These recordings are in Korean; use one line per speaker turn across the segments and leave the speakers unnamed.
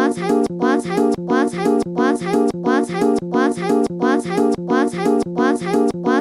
와 살.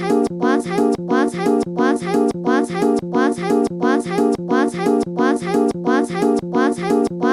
사용과 사용과 사용과 사용과 사용과 사용과 사용과 사용과 사용과 사용과 사용과